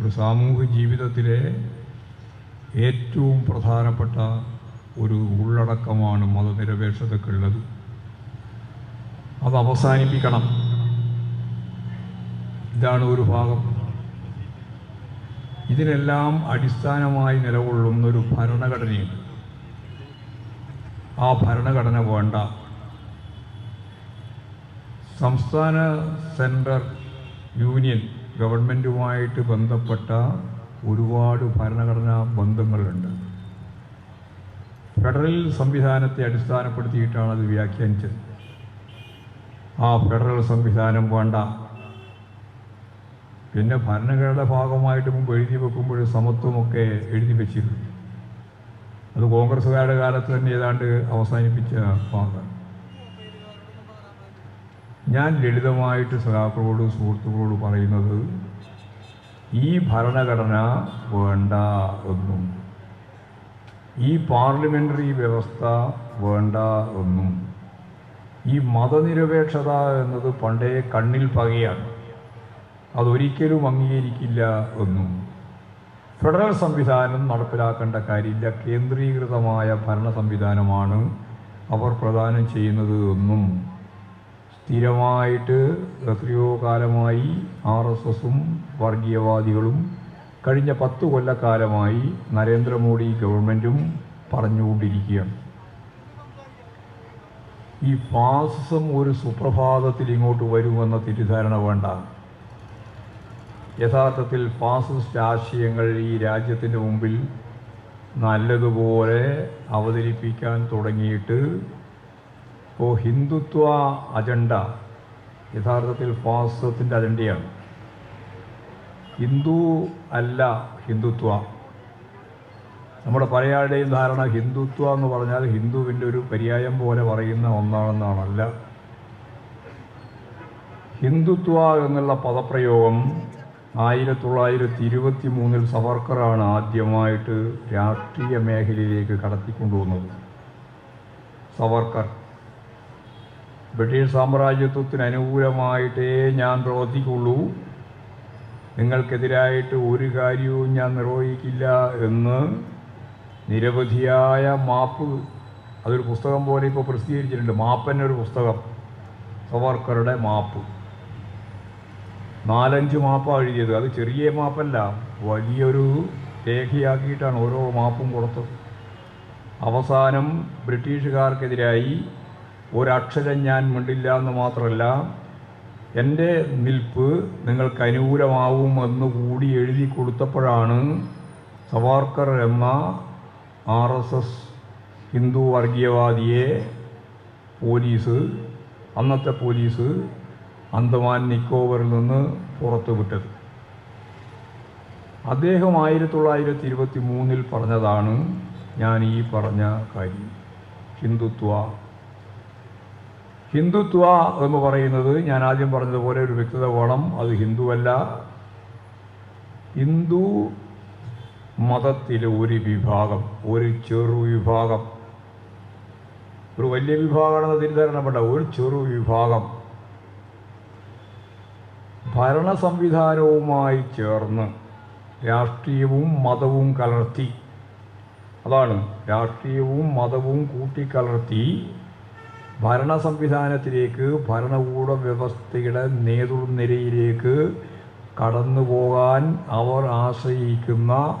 ഒരു സാമൂഹ്യ ജീവിതത്തിലെ ഏറ്റവും പ്രധാനപ്പെട്ട ഒരു ഉള്ളടക്കമാണ് മതനിരപേക്ഷതക്കുള്ളത് അത് അവസാനിപ്പിക്കണം. ഇതാണ് ഒരു ഭാഗം. ഇതിനെല്ലാം അടിസ്ഥാനമായി നിലകൊള്ളുന്ന ഒരു ഭരണഘടനയുണ്ട്. ആ ഭരണഘടന വേണ്ട. സംസ്ഥാന സെൻട്രൽ യൂണിയൻ ഗവൺമെന്റുമായിട്ട് ബന്ധപ്പെട്ട ഒരുപാട് ഭരണഘടനാ ബന്ധങ്ങളുണ്ട്. ഫെഡറൽ സംവിധാനത്തെ അടിസ്ഥാനപ്പെടുത്തിയിട്ടാണ് അത് വ്യാഖ്യാനിച്ചത്. ആ ഫെഡറൽ സംവിധാനം വേണ്ട. പിന്നെ ഭരണഘടനയുടെ ഭാഗമായിട്ട് മുമ്പ് എഴുതി വെക്കുമ്പോൾ സമത്വമൊക്കെ എഴുതി വെച്ചിരുന്നു. അത് കോൺഗ്രസ്സുകാരുടെ കാലത്ത് തന്നെ ഏതാണ്ട് അവസാനിപ്പിച്ച ഭാഗം ഞാൻ ലളിതമായിട്ട് സഖാക്കളോട് സുഹൃത്തുക്കളോട് പറയുന്നത് ഈ ഭരണഘടന വേണ്ട എന്നും ഈ പാർലമെന്ററി വ്യവസ്ഥ വേണ്ട എന്നും ഈ മതനിരപേക്ഷത എന്നത് പണ്ടേ കണ്ണിൽ പകയാണ്. അതൊരിക്കലും അംഗീകരിക്കില്ല എന്നും ഫെഡറൽ സംവിധാനം നടപ്പിലാക്കേണ്ട കാര്യമില്ല കേന്ദ്രീകൃതമായ ഭരണ സംവിധാനമാണ് അവർ പ്രദാനം ചെയ്യുന്നത് എന്നും സ്ഥിരമായിട്ട് എത്രയോ കാലമായി ആർ എസ് എസും വർഗീയവാദികളും കഴിഞ്ഞ പത്ത് കൊല്ലക്കാലമായി നരേന്ദ്രമോദി ഗവൺമെന്റും പറഞ്ഞുകൊണ്ടിരിക്കുകയാണ്. ഈ ഫാസിസം ഒരു സുപ്രഭാതത്തിൽ ഇങ്ങോട്ട് വരുമെന്ന തെറ്റിദ്ധാരണ വേണ്ട. യഥാർത്ഥത്തിൽ ഫാസിസ്റ്റ് ആശയങ്ങൾ ഈ രാജ്യത്തിന്റെ മുമ്പിൽ നല്ലതുപോലെ അവതരിപ്പിക്കാൻ തുടങ്ങിയിട്ട് ഇപ്പോൾ ഹിന്ദുത്വ അജണ്ട യഥാർത്ഥത്തിൽ ഫാസത്തിന്റെ അജണ്ടയാണ്. ഹിന്ദു അല്ല ഹിന്ദുത്വ. നമ്മുടെ പലയാളുടെയും ധാരണ ഹിന്ദുത്വ എന്ന് പറഞ്ഞാൽ ഹിന്ദുവിന്റെ ഒരു പര്യായം പോലെ പറയുന്ന ഒന്നാണെന്നാണല്ല. ഹിന്ദുത്വ എന്നുള്ള പദപ്രയോഗം ആയിരത്തി തൊള്ളായിരത്തി ഇരുപത്തി മൂന്നിൽ സവർക്കറാണ് ആദ്യമായിട്ട് രാഷ്ട്രീയ മേഖലയിലേക്ക് കടത്തിക്കൊണ്ടുവന്നത്. സവർക്കർ. ബ്രിട്ടീഷ് സാമ്രാജ്യത്വത്തിന് അനുകൂലമായിട്ടേ ഞാൻ പ്രവർത്തിക്കുള്ളൂ. നിങ്ങൾക്കെതിരായിട്ട് ഒരു കാര്യവും ഞാൻ നിർവഹിക്കില്ല എന്ന് നിരവധിയായ മാപ്പ് അതൊരു പുസ്തകം പോലെ ഇപ്പോൾ പ്രസിദ്ധീകരിച്ചിട്ടുണ്ട്. മാപ്പന്റെ ഒരു പുസ്തകം സവർക്കറുടെ മാപ്പ്. നാലഞ്ച് മാപ്പാണ് എഴുതിയത്. അത് ചെറിയ മാപ്പല്ല വലിയൊരു രേഖയാക്കിയിട്ടാണ് ഓരോ മാപ്പും കൊടുത്തത്. അവസാനം ബ്രിട്ടീഷുകാർക്കെതിരായി ഒരക്ഷരം ഞാൻ മിണ്ടില്ല എന്ന് മാത്രമല്ല എന്റെ നിൽപ്പ് നിങ്ങൾക്ക് അനുകൂലമാവുമെന്ന് കൂടി എഴുതി കൊടുത്തപ്പോഴാണ് സവാർക്കർ എന്ന ആർ എസ് എസ് ഹിന്ദു വർഗീയവാദിയെ പോലീസ് അന്നത്തെ പോലീസ് അന്തമാൻ നിക്കോബറിൽ നിന്ന് പുറത്തു വിട്ടത്. അദ്ദേഹം ആയിരത്തി തൊള്ളായിരത്തി ഇരുപത്തി മൂന്നിൽ പറഞ്ഞതാണ് ഞാൻ ഈ പറഞ്ഞ കാര്യം. ഹിന്ദുത്വ ഹിന്ദുത്വ എന്ന് പറയുന്നത് ഞാൻ ആദ്യം പറഞ്ഞതുപോലെ ഒരു വ്യക്തത വേണം. അത് ഹിന്ദുവല്ല. ഹിന്ദു മതത്തിലെ ഒരു വിഭാഗം ഒരു ചെറു വിഭാഗം. ഒരു വലിയ വിഭാഗമാണെന്ന് തിരിച്ചറിയപ്പെട ഒരു ചെറു വിഭാഗം. ഭരണ സംവിധാനവുമായി ചേർന്ന് രാഷ്ട്രീയവും മതവും കലർത്തി. അതാണ് രാഷ്ട്രീയവും മതവും കൂട്ടിക്കലർത്തി ഭരണ സംവിധാനത്തിലേക്ക് ഭരണകൂട വ്യവസ്ഥയുടെ നേതൃനിരയിലേക്ക് കടന്നു പോകാൻ അവർ ആശ്രയിക്കുന്ന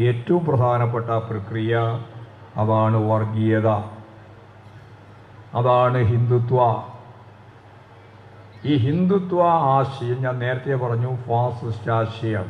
ഏറ്റവും പ്രധാനപ്പെട്ട പ്രക്രിയ അതാണ് വർഗീയത. അതാണ് ഹിന്ദുത്വ. ഈ ഹിന്ദുത്വ ആശയം ഞാൻ നേരത്തെ പറഞ്ഞു ഫാസിസ്റ്റ് ആശയം.